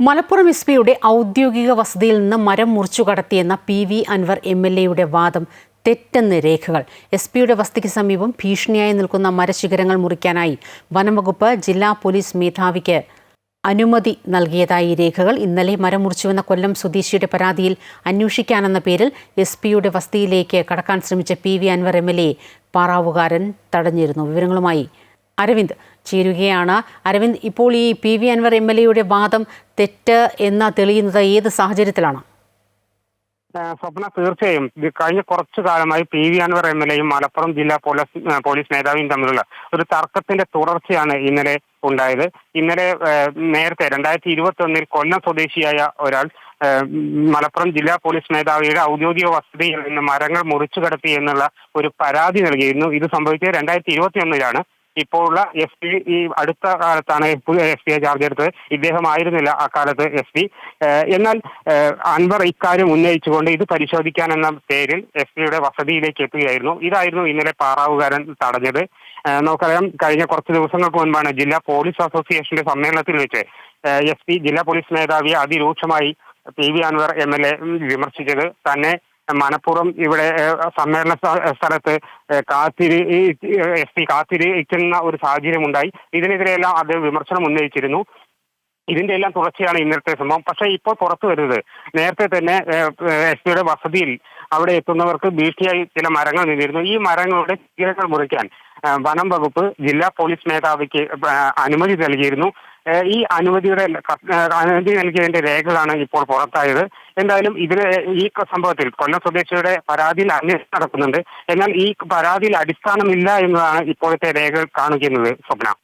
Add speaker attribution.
Speaker 1: Malappuram S പിയുടെ ഔദ്യോഗിക വസതിയിൽ നിന്ന് മരം മുറിച്ചു കടത്തിയെന്ന P V Anvar M L എയുടെ വാദം തെറ്റെന്ന് രേഖകൾ. എസ് പിയുടെ വസതിക്ക് സമീപം ഭീഷണിയായി നിൽക്കുന്ന മരശിഖരങ്ങൾ മുറിക്കാനായി വനംവകുപ്പ് ജില്ലാ പോലീസ് മേധാവിക്ക് അനുമതി നൽകിയതായി രേഖകൾ. ഇന്നലെ മരം മുറിച്ചുവെന്ന കൊല്ലം സ്വദേശിയുടെ പരാതിയിൽ അന്വേഷിക്കാനെന്ന പേരിൽ എസ് പിയുടെ വസതിയിലേക്ക് കടക്കാൻ ശ്രമിച്ച P V Anvar M L A പാറാവുകാരൻ തടഞ്ഞിരുന്നു. വിവരങ്ങളുമായി അരവിന്ദ് ചേരുകയാണ്. അരവിന്ദ് ഇപ്പോൾ ഈ P V Anvar M L എയുടെ വാദം തെറ്റ് എന്ന് തെളിയുന്നത്? ഏത് സാഹചര്യത്തിലാണ്?
Speaker 2: സ്വപ്ന തീർച്ചയായും. കഴിഞ്ഞ കുറച്ചു കാലമായി P V Anvar M L എയും മലപ്പുറം ജില്ലാ പോലീസ് പോലീസ് മേധാവിയും തമ്മിലുള്ള ഒരു തർക്കത്തിന്റെ തുടർച്ചയാണ് ഇന്നലെ ഉണ്ടായത്. ഇന്നലെ നേരത്തെ രണ്ടായിരത്തി ഇരുപത്തി ഒന്നിൽ കൊല്ലം സ്വദേശിയായ ഒരാൾ മലപ്പുറം ജില്ലാ പോലീസ് മേധാവിയുടെ ഔദ്യോഗിക വസതിയിൽ നിന്ന് മരങ്ങൾ മുറിച്ചു കടത്തി എന്നുള്ള ഒരു പരാതി നൽകിയിരുന്നു. ഇത് സംഭവിച്ചത് രണ്ടായിരത്തി ഇരുപത്തി ഒന്നിലാണ് ഇപ്പോഴുള്ള എസ് പി ഈ അടുത്ത കാലത്താണ് എസ് പിയെ ചാർജ് എടുത്തത്. ഇദ്ദേഹം ആയിരുന്നില്ല അക്കാലത്ത് എസ് പി. എന്നാൽ അൻവർ ഇക്കാര്യം ഉന്നയിച്ചുകൊണ്ട് ഇത് പരിശോധിക്കാൻ എന്ന പേരിൽ എസ് പിയുടെ വസതിയിലേക്ക് എത്തുകയായിരുന്നു. ഇതായിരുന്നു ഇന്നലെ പാറാവുകാരൻ തടഞ്ഞത്. നമുക്കറിയാം കഴിഞ്ഞ കുറച്ച് ദിവസങ്ങൾക്ക് മുൻപാണ് ജില്ലാ പോലീസ് അസോസിയേഷന്റെ സമ്മേളനത്തിൽ വെച്ച് എസ് പി ജില്ലാ പോലീസ് മേധാവിയെ അതിരൂക്ഷമായി P V Anvar M L A വിമർശിച്ചത്. തന്നെ മനഃപൂർവം ഇവിടെ സമ്മേളന സ്ഥ- സ്ഥലത്ത് കാത്തിരി എസ് പി കാത്തിരിക്കുന്ന ഒരു സാഹചര്യം ഉണ്ടായി ഇതിനെതിരെയെല്ലാം അദ്ദേഹം വിമർശനം ഉന്നയിച്ചിരുന്നു. ഇതിന്റെ എല്ലാം തുടർച്ചയാണ് ഇന്നത്തെ സംഭവം. പക്ഷേ ഇപ്പോൾ പുറത്തു വരുന്നത് നേരത്തെ തന്നെ എസ് പിയുടെ വസതിയിൽ അവിടെ എത്തുന്നവർക്ക് ഭീഷണിയായി ചില മരങ്ങൾ നിന്നിരുന്നു. ഈ മരങ്ങളുടെ ചീരകൾ മുറിക്കാൻ വനം വകുപ്പ് ജില്ലാ പോലീസ് മേധാവിക്ക് അനുമതി നൽകിയിരുന്നു. ഈ അനുമതിയുടെ അനുമതി നൽകിയതിന്റെ രേഖകളാണ് ഇപ്പോൾ പുറത്തായത്. എന്തായാലും ഇതിന് ഈ സംഭവത്തിൽ കൊല്ലം സ്വദേശിയുടെ പരാതിയിൽ അന്വേഷണം നടക്കുന്നുണ്ട്. എന്നാൽ ഈ പരാതിയിൽ അടിസ്ഥാനമില്ല എന്നതാണ് ഇപ്പോഴത്തെ രേഖകൾ കാണിക്കുന്നത് സ്വപ്ന.